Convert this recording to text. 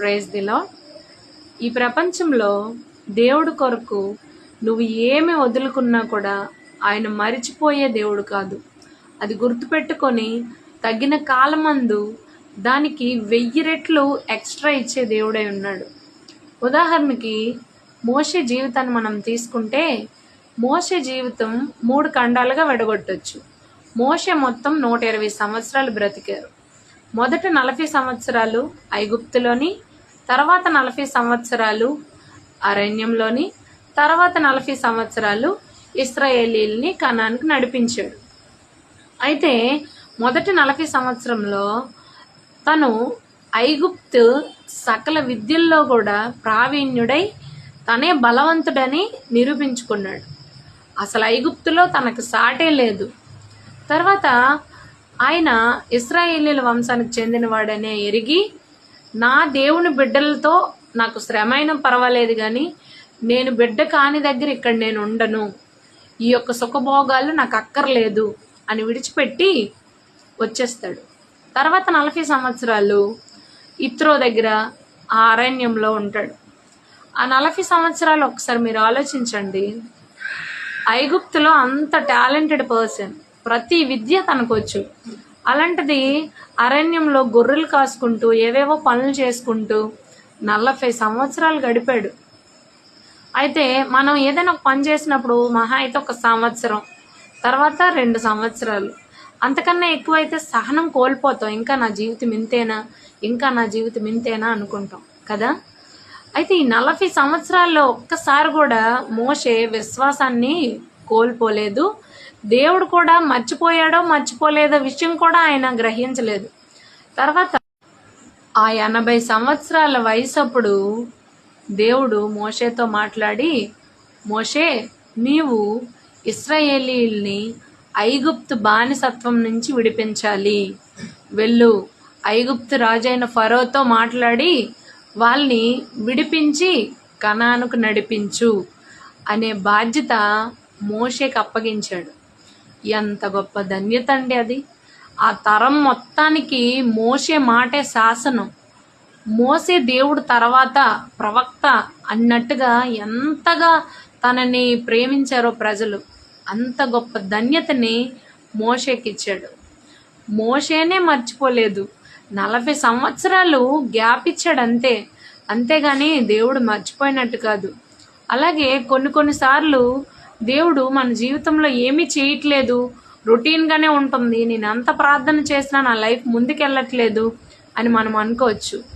Praise దిలా ఈ ప్రపంచంలో దేవుడు కొరకు నువ్వు ఏమి వదులుకున్నా కూడా ఆయన మరిచిపోయే దేవుడు కాదు. అది గుర్తుపెట్టుకొని తగిన కాలమందు దానికి వెయ్యి రెట్లు ఎక్స్ట్రా ఇచ్చే దేవుడై ఉన్నాడు. ఉదాహరణకి మోసే జీవితాన్ని మనం తీసుకుంటే మోసే జీవితం మూడు ఖండాలుగా విడగొట్టచ్చు. మోసే మొత్తం నూట ఇరవై సంవత్సరాలు బ్రతికారు. మొదట నలభై సంవత్సరాలు ఐగుప్తులోని తర్వాత నలభై సంవత్సరాలు అరణ్యంలోని తర్వాత నలభై సంవత్సరాలు ఇస్రాయేలీల్ని కణానికి నడిపించాడు. అయితే మొదటి నలభై సంవత్సరంలో తను ఐగుప్తు సకల విద్యల్లో కూడా ప్రావీణ్యుడై తనే బలవంతుడని నిరూపించుకున్నాడు. అసలు ఐగుప్తులో తనకు సాటే లేదు. తర్వాత ఆయన ఇస్రాయేలీల వంశానికి చెందినవాడనే ఎరిగి నా దేవుని బిడ్డలతో నాకు శ్రమ పర్వాలేదు కానీ నేను బిడ్డ కాని దగ్గర ఇక్కడ నేను ఉండను. ఈ యొక్క సుఖభోగాలు నాకు అక్కర్లేదు అని విడిచిపెట్టి వచ్చేస్తాడు. తర్వాత నలభై సంవత్సరాలు ఇత్రో దగ్గర ఆ అరణ్యంలో ఉంటాడు. ఆ నలభై సంవత్సరాలు ఒకసారి మీరు ఆలోచించండి. ఐగుప్తులో అంత టాలెంటెడ్ పర్సన్ ప్రతి విద్య తనకొచ్చు. అలాంటిది అరణ్యంలో గొర్రెలు కాసుకుంటూ ఏవేవో పనులు చేసుకుంటూ నలభై సంవత్సరాలు గడిపాడు. అయితే మనం ఏదైనా ఒక పని చేసినప్పుడు మహా అయితే ఒక సంవత్సరం తర్వాత రెండు సంవత్సరాలు. అంతకన్నా ఎక్కువైతే సహనం కోల్పోతాం. ఇంకా నా జీవితం ఇంతేనా? ఇంకా నా జీవితం ఇంతేనా అనుకుంటాం కదా? అయితే ఈ నలభై సంవత్సరాల్లో ఒక్కసారి కూడా మోషే విశ్వాసాన్ని కోల్పోలేదు. దేవుడు కూడా మర్చిపోయాడో మర్చిపోలేదో విషయం కూడా ఆయన గ్రహించలేదు. తర్వాత ఆ ఎనభై సంవత్సరాల వయసు అప్పుడు దేవుడు మోషేతో మాట్లాడి మోషే నీవు ఇస్రాయేలీల్ని ఐగుప్తు బానిసత్వం నుంచి విడిపించాలి. వెళ్ళు. ఐగుప్తు రాజైన ఫరోతో మాట్లాడి వాళ్ళని విడిపించి కణానుకు నడిపించు అనే బాధ్యత మోషేకి అప్పగించాడు. ఎంత గొప్ప ధన్యత అండి అది. ఆ తరం మొత్తానికి మోసే మాటే శాసనం. మోసే దేవుడు తర్వాత ప్రవక్త అన్నట్టుగా ఎంతగా తనని ప్రేమించారో ప్రజలు. అంత గొప్ప ధన్యతని మోషేకిచ్చాడు. మోషేనే మర్చిపోలేదు. నలభై సంవత్సరాలు గ్యాప్ ఇచ్చాడు అంతే. అంతేగాని దేవుడు మర్చిపోయినట్టు కాదు. అలాగే కొన్ని కొన్నిసార్లు దేవుడు మన జీవితంలో ఏమీ చేయట్లేదు. రొటీన్గానే ఉంటుంది. నేను ఎంత ప్రార్థన చేసినా నా లైఫ్ ముందుకెళ్ళట్లేదు అని మనం అనుకోవచ్చు.